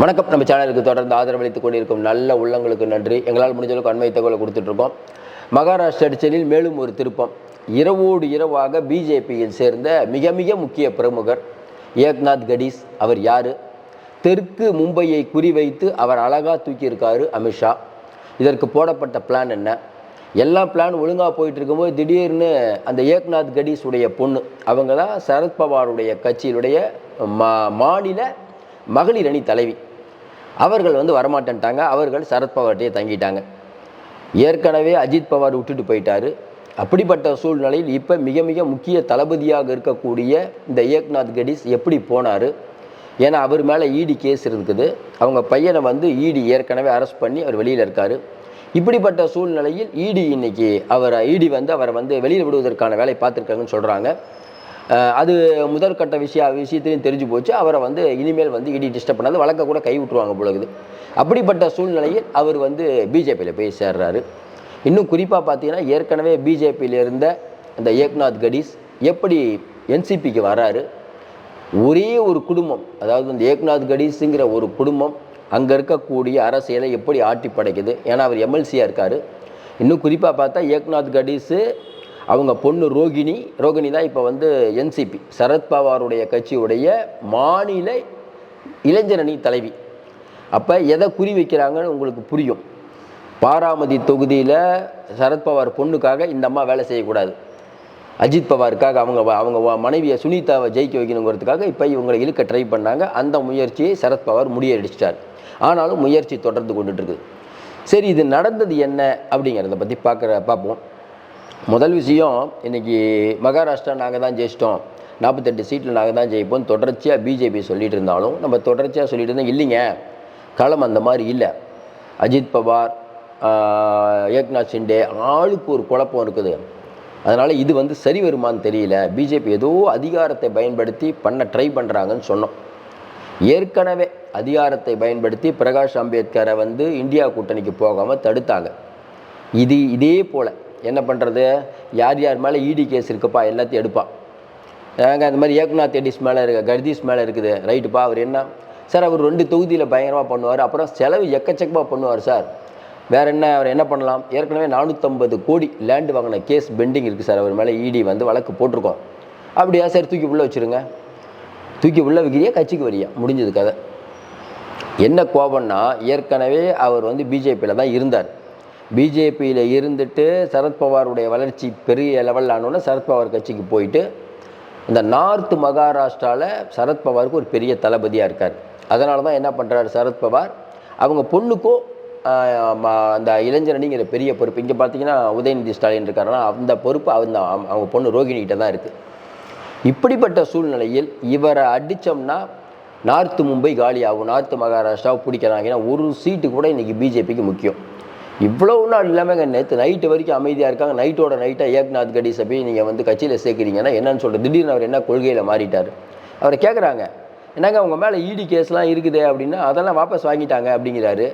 வணக்கம். நம்ம சேனலுக்கு தொடர்ந்து ஆதரவளித்துக் கொண்டிருக்கும் நல்ல உள்ளங்களுக்கு நன்றி. எங்களால் முடிஞ்ச அளவுக்கு அண்மை தகவலை கொடுத்துட்ருக்கோம். மகாராஷ்டிரா அடிச்சலில் மேலும் ஒரு திருப்பம். இரவோடு இரவாக பிஜேபியில் சேர்ந்த மிக மிக முக்கிய பிரமுகர் ஏக்நாத் கடீஸ். அவர் யார்? தெற்கு மும்பையை குறிவைத்து அவர் அழகாக தூக்கியிருக்காரு அமித்ஷா இதற்கு போடப்பட்ட பிளான் என்ன? எல்லா பிளான் ஒழுங்காக போயிட்டு இருக்கும்போது திடீர்னு அந்த ஏக்நாத் கடீஸ் உடைய பொண்ணு அவங்க தான் சரத்பவாருடைய கட்சியினுடைய மா மாநில மகளிர் அணி தலைவி. அவர்கள் வந்து வரமாட்டேன்ட்டாங்க. அவர்கள் சரத்பவார்கிட்டயே தங்கிட்டாங்க. ஏற்கனவே அஜித் பவார் விட்டுட்டு போயிட்டார். அப்படிப்பட்ட சூழ்நிலையில் இப்போ மிக மிக முக்கிய தளபதியாக இருக்கக்கூடிய இந்த ஏக்நாத் கடீஸ் எப்படி போனார்? ஏன்னா அவர் மேலே இடி கேஸ் இருக்குது. அவங்க பையனை வந்து இடி ஏற்கனவே அரெஸ்ட் பண்ணி அவர் வெளியில் இருக்கார். இப்படிப்பட்ட சூழ்நிலையில் இடி இன்னைக்கு அவர் இடி வந்து அவரை வந்து வெளியில் விடுவதற்கான வேலை பார்த்துருக்காங்கன்னு சொல்கிறாங்க அது முதற்கட்ட விஷய விஷயத்தையும் தெரிஞ்சு போச்சு. அவரை வந்து இனிமேல் வந்து இடி டிஸ்டர்ப் பண்ணாது. வழக்க கூட கை விட்டுருவாங்க பொழுது அப்படிப்பட்ட சூழ்நிலையில் அவர் வந்து பிஜேபியில் போய் சேர்றாரு. இன்னும் குறிப்பாக பார்த்தீங்கன்னா ஏற்கனவே பிஜேபியில் இருந்த அந்த ஏக்நாத் கடிஸ் எப்படி என்சிபிக்கு வராரு? ஒரே ஒரு குடும்பம் அதாவது இந்த ஏக்நாத் கடிஸுங்கிற ஒரு குடும்பம் அங்கே இருக்கக்கூடிய அரசியலை எப்படி ஆட்டி படைக்குது ஏன்னா அவர் எம்எல்சியாக இருக்கார். இன்னும் குறிப்பாக பார்த்தா ஏக்நாத் கடிஸு அவங்க பொண்ணு ரோகிணி ரோகிணி தான் இப்போ வந்து என்சிபி சரத்பவாருடைய கட்சியுடைய மாநில இளைஞரணி தலைவி. அப்போ எதை குறி வைக்கிறாங்கன்னு உங்களுக்கு புரியும். பாராமதி தொகுதியில் சரத்பவார் பொண்ணுக்காக இந்த அம்மா வேலை செய்யக்கூடாது. அஜித் பவாருக்காக அவங்க அவங்க மனைவியை சுனிதாவை ஜெயிக்க வைக்கணுங்கிறதுக்காக இப்போ இவங்களை இழுக்க ட்ரை பண்ணாங்க. அந்த முயற்சியை சரத்பவார் முடியடிச்சிட்டார் ஆனாலும் முயற்சி தொடர்ந்து கொண்டுட்டு இருக்குது. சரி இது நடந்தது என்ன அப்படிங்கிறத பற்றி பார்க்குற பார்ப்போம் முதல் விஷயம் இன்னைக்கு மகாராஷ்டிரா நாங்கள் தான் ஜெயிச்சிட்டோம். நாற்பத்தெட்டு சீட்டில் நாங்கள் தான் ஜெயிப்போம் தொடர்ச்சியாக பிஜேபி சொல்லிட்டு இருந்தாலும் நம்ம தொடர்ச்சியாக சொல்லிட்டு இருந்தோம் இல்லைங்க. களம் அந்த மாதிரி இல்லை. அஜித் பவார் ஏக்நாத் ஷிண்டே ஆளுக்கு ஒரு குழப்பம் இருக்குது. அதனால் இது வந்து சரி வருமான்னு தெரியல. பிஜேபி ஏதோ அதிகாரத்தை பயன்படுத்தி பண்ண ட்ரை பண்ணுறாங்கன்னு சொன்னோம். ஏற்கனவே அதிகாரத்தை பயன்படுத்தி பிரகாஷ் அம்பேத்கரை வந்து இந்தியா கூட்டணிக்கு போகாமல் தடுத்தாங்க. இது இதே போல். என்ன பண்ணுறது யார் யார் மேலே இடி கேஸ் இருக்குப்பா? எல்லாத்தையும் எடுப்பான் ஏங்க அந்த மாதிரி ஏக்நாத் எடிஸ் மேலே இருக்க கர்தீஸ் மேலே இருக்குது. ரைட்டுப்பா அவர் என்ன? சார் அவர் ரெண்டு தொகுதியில் பயங்கரமாக பண்ணுவார். அப்புறம் செலவு எக்கச்சக்கமாக பண்ணுவார் சார். வேறு என்ன அவர் என்ன பண்ணலாம்? ஏற்கனவே நானூற்றம்பது கோடி லேண்டு வாங்கின கேஸ் பெண்டிங் இருக்குது சார். அவர் மேலே இடி வந்து வழக்கு போட்டிருக்கோம். அப்படியா சார்? தூக்கி உள்ளே வச்சுருங்க. தூக்கி உள்ளே வைக்கிறியா? கட்சிக்கு வரியா? முடிஞ்சது கதை என்ன கோபம்னா ஏற்கனவே அவர் வந்து பிஜேபியில் தான் இருந்தார். பிஜேபியில் இருந்துட்டு சரத்பவாருடைய வளர்ச்சி பெரிய லெவலில் ஆனோன்னே சரத்பவார் கட்சிக்கு போயிட்டு இந்த நார்த் மகாராஷ்டிராவில் சரத்பவாருக்கு ஒரு பெரிய தளபதியாக இருக்கார். அதனால தான் என்ன பண்ணுறாரு சரத்பவார் அவங்க பொண்ணுக்கும் ம- அந்த இளைஞரணிங்கிற பெரிய பொறுப்பு. இங்கே பார்த்தீங்கன்னா உதயநிதி ஸ்டாலின் இருக்காருன்னா அந்த பொறுப்பு அந்த அவங்க பொண்ணு ரோகிணிகிட்ட தான் இருக்குது இப்படிப்பட்ட சூழ்நிலையில் இவரை அடித்தோம்னா நார்த்து மும்பை காலி ஆகும் நார்த்து மகாராஷ்டிராவை பிடிக்கிறாங்கன்னா ஒரு சீட்டு கூட இன்றைக்கி பிஜேபிக்கு முக்கியம். இவ்வளவு நாள் இல்லாமல் நேற்று நைட்டு வரைக்கும் அமைதியாக இருக்காங்க. நைட்டோட நைட்டாக ஏக்நாத் கடி போய் நீங்கள் வந்து கட்சியில் சேர்க்குறீங்கன்னா என்னன்னு சொல்கிறது திடீர்னு அவர் என்ன கொள்கையில் மாறிட்டார். அவரை கேட்குறாங்க என்னங்க அவங்க மேலே இடி கேஸ்லாம் இருக்குது அப்படின்னா அதெல்லாம் வாபஸ் வாங்கிட்டாங்க அப்படிங்கிறாரு.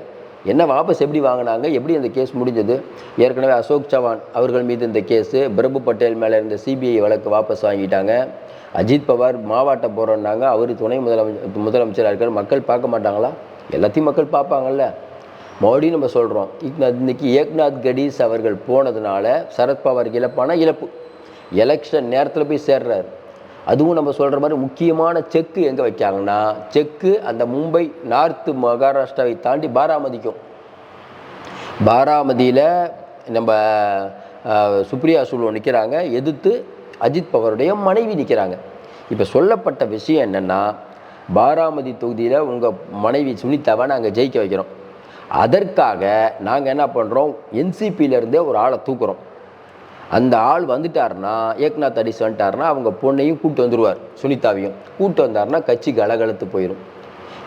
என்ன வாபஸ் எப்படி வாங்கினாங்க? எப்படி அந்த கேஸ் முடிஞ்சது? ஏற்கனவே அசோக் சவான் அவர்கள் மீது இந்த கேஸு பிரபு பட்டேல் மேலே இருந்த சிபிஐ வழக்கு வாபஸ் வாங்கிட்டாங்க. அஜித் பவார் மாவாட்ட போகிறோன்னாங்க அவர் துணை முதலமைச்சர் முதலமைச்சராக இருக்கார். மக்கள் பார்க்க மாட்டாங்களா? எல்லாத்தையும் மக்கள் பார்ப்பாங்கல்ல. மறுபடியும் நம்ம சொல்கிறோம் இன்னைக்கு ஏக்நாத் கடீஸ் அவர்கள் போனதுனால சரத்பவாருக்கு இழப்பான இழப்பு எலெக்ஷன் நேரத்தில் போய் சேர்றாரு. அதுவும் நம்ம சொல்கிற மாதிரி முக்கியமான செக்கு எங்கே வைக்காங்கன்னா செக்கு அந்த மும்பை நார்த்து மகாராஷ்டிராவை தாண்டி பாராமதிக்கும். பாராமதியில் நம்ம சுப்ரியா சுலு நிற்கிறாங்க எதிர்த்து அஜித் பவருடைய மனைவி நிற்கிறாங்க இப்போ சொல்லப்பட்ட விஷயம் என்னென்னா பாராமதி தொகுதியில் உங்கள் மனைவி சுனிதாவை நாங்கள் ஜெயிக்க வைக்கிறோம். அதற்காக நாங்கள் என்ன பண்ணுறோம் என்சிபியிலேருந்தே ஒரு ஆளை தூக்குறோம். அந்த ஆள் வந்துட்டாருன்னா ஏக்நாத் அடிஸ் வந்துட்டாருன்னா அவங்க பொண்ணையும் கூப்பிட்டு வந்துடுவார் சுனிதாவையும். கூப்பிட்டு வந்தாருன்னா கட்சி கலகலத்து போயிடும்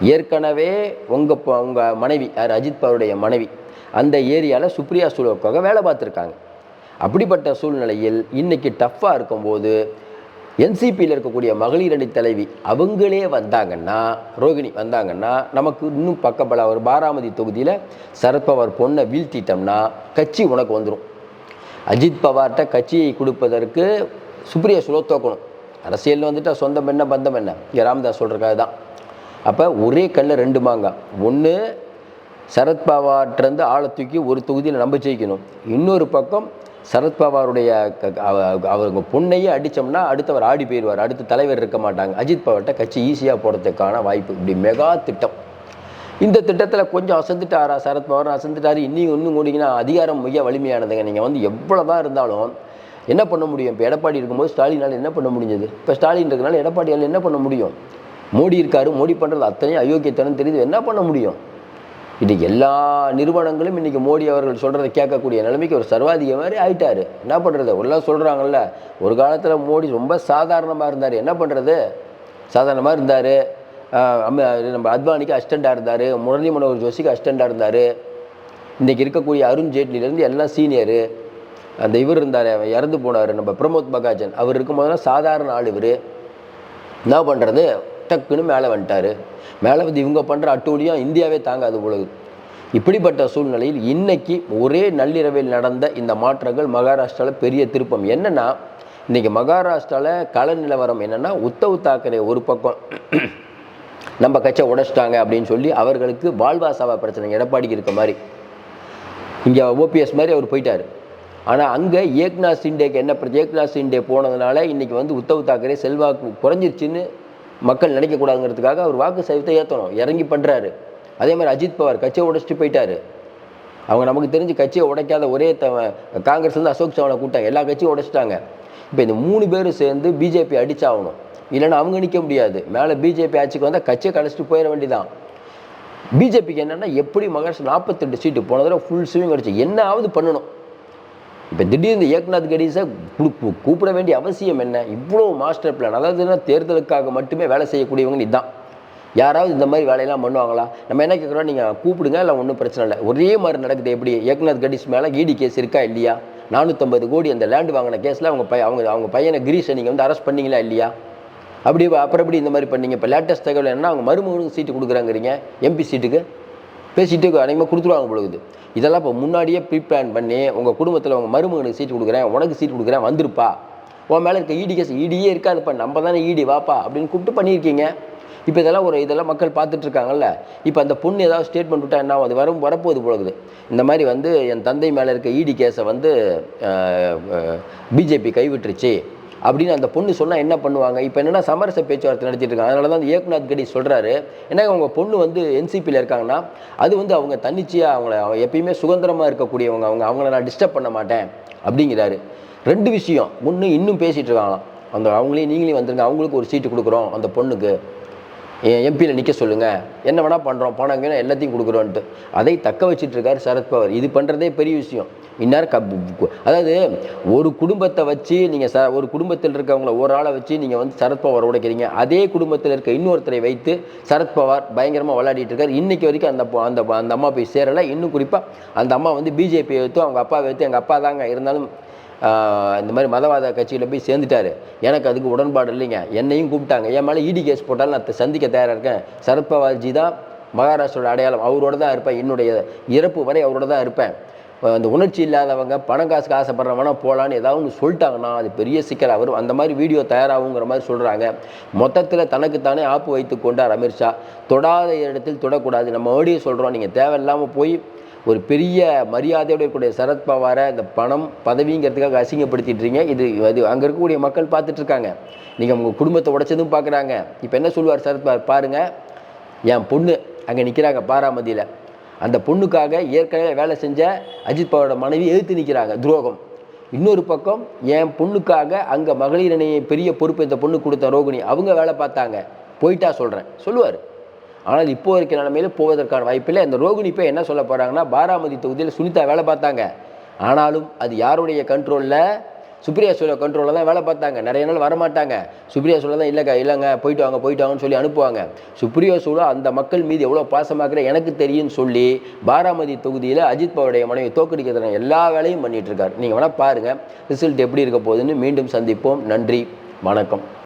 ஏற்கனவே உங்கள் உங்கள் மனைவி யார் அஜித் பவருடைய மனைவி அந்த ஏரியாவில் சுப்ரியா சூழலுக்காக வேலை பார்த்துருக்காங்க. அப்படிப்பட்ட சூழ்நிலையில் இன்றைக்கி டஃப்பாக இருக்கும்போது என்சிபியில் இருக்கக்கூடிய மகளிர் அணி தலைவி அவங்களே வந்தாங்கன்னா ரோகிணி வந்தாங்கன்னா நமக்கு இன்னும் பக்கபல ஒரு பாராமதி தொகுதியில் சரத்பவார் பொண்ணை வீழ்த்திட்டோம்னா கட்சி உனக்கு வந்துடும் அஜித் பவார்கிட்ட கட்சியை கொடுப்பதற்கு சுப்ரியா சுலோ தோக்கணும். அரசியலில் வந்துட்டு சொந்தம் என்ன பந்தம் என்ன? இங்கே ராமதாஸ் சொல்கிறக்காக தான் அப்போ ஒரே கல்லில் ரெண்டு மாங்காய் ஒன்று சரத்பவார்கிட்டருந்து ஆளை தூக்கி ஒரு தொகுதியில் நம்ப ஜெயிக்கணும். இன்னொரு பக்கம் சரத்பவாருடைய க- அவங்க பொண்ணையே அடித்தோம்னா அடுத்தவர் ஆடி போயிடுவார். அடுத்த தலைவர் இருக்க மாட்டாங்க. அஜித் பவர்கிட்ட கட்சி ஈஸியாக போகிறதுக்கான வாய்ப்பு. இப்படி மெகா திட்டம். இந்த திட்டத்தில் கொஞ்சம் அசந்துட்டாரா? சரத்பவார் அசந்துட்டார். இன்னும் இன்னும் கூடிங்கன்னா அதிகாரம் மிக வலிமையானதுங்க. நீங்கள் வந்து எவ்வளோ தான் இருந்தாலும் என்ன பண்ண முடியும்? இப்போ எடப்பாடி இருக்கும்போது ஸ்டாலினால் என்ன பண்ண முடிஞ்சது? இப்போ ஸ்டாலின் இருக்கனால எடப்பாடியால் என்ன பண்ண முடியும்? மோடி இருக்காரு. மோடி பண்ணுறது அத்தனையும் அயோக்கியத்தனம் தெரியுது. என்ன பண்ண முடியும்? இது எல்லா நிறுவனங்களும் இன்றைக்கி மோடி அவர்கள் சொல்கிறத கேட்கக்கூடிய நிலைமைக்கு ஒரு சர்வாதிக மாதிரி ஆயிட்டார். என்ன பண்ணுறது எல்லாம் சொல்கிறாங்கல்ல ஒரு காலத்தில் மோடி ரொம்ப சாதாரணமாக இருந்தார். என்ன பண்ணுறது சாதாரணமாக இருந்தார். நம்ம அத்வானிக்கு அசிஸ்டண்ட்டாக இருந்தார். முரளி மனோகர் ஜோஷிக்கு அசிஸ்டண்ட்டாக இருந்தார். இன்றைக்கி இருக்கக்கூடிய அருண் ஜேட்லிலேருந்து எல்லாம் சீனியரு அந்த இவர் இருந்தார் இறந்து போனார். நம்ம பிரமோத் பகாஜன் அவர் இருக்கும்போதெல்லாம் சாதாரண ஆள் இவர். என்ன பண்ணுறது டக்குன்னு மேலே வந்துட்டார். மேலே வந்து இவங்க பண்ணுற அட்டூழியம் இந்தியாவே தாங்காது பொழுது இப்படிப்பட்ட சூழ்நிலையில் இன்னைக்கு ஒரே நள்ளிரவில் நடந்த இந்த மாற்றங்கள் மகாராஷ்டிராவில் பெரிய திருப்பம். என்னென்னா இன்றைக்கி மகாராஷ்டிராவில் கள நிலவரம் என்னென்னா உத்தவ் தாக்கரே ஒரு பக்கம் நம்ம கட்சியை உடைச்சிட்டாங்க அப்படின்னு சொல்லி அவர்களுக்கு வாழ்வா சாவா பிரச்சனை எடப்பாடிக்கு இருக்க மாதிரி. இங்கே ஓபிஎஸ் மாதிரி அவர் போயிட்டார். ஆனால் அங்கே ஏக்நாத் சிண்டேக்கு என்ன ஏக்நாத் சிண்டே போனதுனால இன்றைக்கி வந்து உத்தவ் தாக்கரே செல்வாக்கு குறைஞ்சிருச்சுன்னு மக்கள் நினைக்கக்கூடாதுங்கிறதுக்காக அவர் வாக்கு சதவீதத்தை ஏற்றணும். இறங்கி பண்ணுறாரு அதே மாதிரி அஜித் பவார் கட்சியை உடைச்சிட்டு போயிட்டாரு. அவங்க நமக்கு தெரிஞ்சு கட்சியை உடைக்காத ஒரே த காங்கிரஸ் வந்து அசோக் சவனை கூட்டாங்க எல்லா கட்சியும் உடைச்சிட்டாங்க. இப்போ இந்த மூணு பேரும் சேர்ந்து பிஜேபி அடிச்சாகணும். இல்லைன்னா அவங்க நிற்க முடியாது. மேலே பிஜேபி ஆட்சிக்கு வந்தால் கட்சியை கழிச்சிட்டு போயிட வேண்டியதான் பிஜேபிக்கு என்னென்னா எப்படி மகாராஷ்டிரா நாற்பத்தெட்டு சீட்டு போன தடவை ஃபுல் ஸ்விங் அடிச்சு என்னாவது பண்ணணும். இப்போ திடீர்னு ஏக்நாத் கணேசை கூப்பிட வேண்டிய அவசியம் என்ன? இவ்வளோ மாஸ்டர் பிளான் அதாவது தேர்தலுக்காக மட்டுமே வேலை செய்யக்கூடியவங்க இதுதான் யாராவது இந்த மாதிரி வேலையெல்லாம் பண்ணுவாங்களா? நம்ம என்ன கேட்குறோம் நீங்கள் கூப்பிடுங்க இல்லை ஒன்றும் பிரச்சனை இல்லை. ஒரே மாதிரி நடக்குது. எப்படி? ஏக்நாத் கணேஷ் மேலே ஈடி கேஸ் இருக்கா இல்லையா? நானூற்றம்பது கோடி அந்த லேண்ட் வாங்கின கேஸில் அவங்க பைய அவங்க அவங்க பையனை கிரீஷை நீங்கள் வந்து அரெஸ்ட் பண்ணீங்களா இல்லையா? அப்படி அப்புறம் எப்படி இந்த மாதிரி பண்ணீங்க? இப்போ லேட்டஸ்ட் தகவல் என்ன அவங்க மருமகனுக்கு சீட்டு கொடுக்குறாங்கிறீங்க. எம்பி சீட்டுக்கு பேசிட்டு அநேகமாக கொடுத்துருவாங்க பொழுது இதெல்லாம் இப்போ முன்னாடியே ப்ரீ பிளான் பண்ணி உங்கள் குடும்பத்தில் உங்கள் மருமகனுக்கு சீட்டு கொடுக்குறேன் உனக்கு சீட்டு கொடுக்குறேன் வந்திருப்பா. உன் மேலே இருக்க இடி கேஸ் ஈடியே இருக்காதுப்பா நம்ம தானே இடி வாப்பா அப்படின்னு கூப்பிட்டு பண்ணியிருக்கீங்க. இப்போ இதெல்லாம் ஒரு இதெல்லாம் மக்கள் பார்த்துட்ருக்காங்கல்ல இப்போ அந்த பொண்ணு ஏதாவது ஸ்டேட்மெண்ட் விட்டால் என்ன அது வரும் வரப்போகுது போகுது இந்த மாதிரி வந்து என் தந்தை மேலே இருக்க ஈடி கேஸை வந்து பிஜேபி கைவிட்டுருச்சு. அப்படின்னு அந்த பொண்ணு சொன்னால் என்ன பண்ணுவாங்க? இப்போ என்னென்னா சமரச பேச்சுவார்த்தை நடத்திட்டு இருக்காங்க. அதனால தான் அந்த ஏக்நாத் கடி சொல்கிறாரு ஏன்னா அவங்க பொண்ணு வந்து என்சிபியில் இருக்காங்கன்னா அது வந்து அவங்க தன்னிச்சையாக அவங்கள அவங்க எப்பயுமே சுதந்திரமாக இருக்கக்கூடியவங்க. அவங்க அவங்கள நான் டிஸ்டர்ப் பண்ண மாட்டேன் அப்படிங்கிறாரு. ரெண்டு விஷயம். ஒன்று இன்னும் பேசிகிட்டு இருக்காங்களாம். அந்த அவங்களையும் நீங்களே வந்துருங்க. அவங்களுக்கு ஒரு சீட்டு கொடுக்குறோம் அந்த பொண்ணுக்கு. எம்பியில் நிற்க சொல்லுங்கள் என்ன வேணால் பண்ணுறோம் பணம் வேணும் எல்லாத்தையும் கொடுக்குறோன்ட்டு. அதை தக்க வச்சிட்ருக்காரு சரத்பவார் இது பண்ணுறதே பெரிய விஷயம். இன்னார் கப் அதாவது ஒரு குடும்பத்தை வச்சு நீங்கள் ச ஒரு குடும்பத்தில் இருக்கவங்கள ஒரு ஆளை வச்சு நீங்கள் வந்து சரத்பவார் உடைக்கிறீங்க. அதே குடும்பத்தில் இருக்க இன்னொருத்தரை வைத்து சரத்பவார் பயங்கரமாக விளையாடிட்டு இருக்காரு. இன்றைக்கி வரைக்கும் அந்த அந்த அந்த அம்மா போய் சேரலை. இன்னும் குறிப்பாக அந்த அம்மா வந்து பிஜேபியை வைத்து அவங்க அப்பா வைத்து எங்கள் அப்பா தாங்க இருந்தாலும் இந்த மாதிரி மதவாத கட்சியில் போய் சேர்ந்துட்டாரு. எனக்கு அதுக்கு உடன்பாடு இல்லைங்க. என்னையும் கூப்பிட்டாங்க. என் மேலே இடி கேஸ் போட்டாலும் நான் சந்திக்க தயாராக இருக்கேன். சரத்பவார்ஜி தான் மகாராஷ்டிரோட அடையாளம். அவரோட தான் இருப்பேன். என்னுடைய இறப்பு வரை அவரோட தான் இருப்பேன். அந்த உணர்ச்சி இல்லாதவங்க பணம் காசுக்கு ஆசைப்படுறவனா போகலான்னு ஏதாவது ஒன்று சொல்லிட்டாங்கன்னா அது பெரிய சிக்கல் அவர் அந்த மாதிரி வீடியோ தயாராகுங்கிற மாதிரி சொல்கிறாங்க மொத்தத்தில் தனக்குத்தானே ஆப்பு வைத்து கொண்டார் அமித்ஷா தொடாத இடத்தில் தொடக்கூடாது. நம்ம ஓடியே சொல்கிறோம் நீங்கள் தேவையில்லாமல் போய் ஒரு பெரிய மரியாதையோடு இருக்கக்கூடிய சரத்பவாரை இந்த பணம் பதவிங்கிறதுக்காக அசிங்கப்படுத்திட்டு இருக்கீங்க இது அது அங்கே இருக்கக்கூடிய மக்கள் பார்த்துட்ருக்காங்க. நீங்கள் உங்கள் குடும்பத்தை உடைச்சதும் பார்க்குறாங்க. இப்போ என்ன சொல்லுவார் சரத்பவார் பாருங்கள் என் பொண்ணு அங்கே நிற்கிறாங்க பாராமதியில். அந்த பொண்ணுக்காக ஏற்கனவே வேலை செஞ்ச அஜித் பவாரோட மனைவி எதிர்த்து நிற்கிறாங்க துரோகம். இன்னொரு பக்கம் என் பொண்ணுக்காக அங்கே மகளிர் அணியை பெரிய பொறுப்பு இந்த பொண்ணு கொடுத்த ரோகிணி அவங்க வேலை பார்த்தாங்க. போயிட்டா சொல்கிறேன் சொல்லுவார். ஆனால் இப்போ இருக்கிற நிலைமையில் போவதற்கான வாய்ப்பில்லை. இந்த ரோகிணி இப்போ என்ன சொல்ல போகிறாங்கன்னா பாராமதி தொகுதியில் சுனிதா வேலை பார்த்தாங்க. ஆனாலும் அது யாருடைய கண்ட்ரோலில் சுப்ரியா சோழ கண்ட்ரோலில் தான் வேலை பார்த்தாங்க. நிறைய நாள் வரமாட்டாங்க. சுப்ரியா சோழ தான் இல்லைக்கா இல்லைங்க போயிட்டு வாங்க போயிட்டு வாங்கன்னு சொல்லி அனுப்புவாங்க. சுப்ரியா சோழ அந்த மக்கள் மீது எவ்வளோ பாசமாக்குற எனக்கு தெரியும்னு சொல்லி பாராமதி தொகுதியில் அஜித் பவருடைய மனைவி தோக்கடிக்கிறதுன எல்லா வேலையும் பண்ணிகிட்ருக்காரு நீங்கள் வேணால் பாருங்கள் ரிசல்ட் எப்படி இருக்க போகுதுன்னு மீண்டும் சந்திப்போம். நன்றி. வணக்கம்.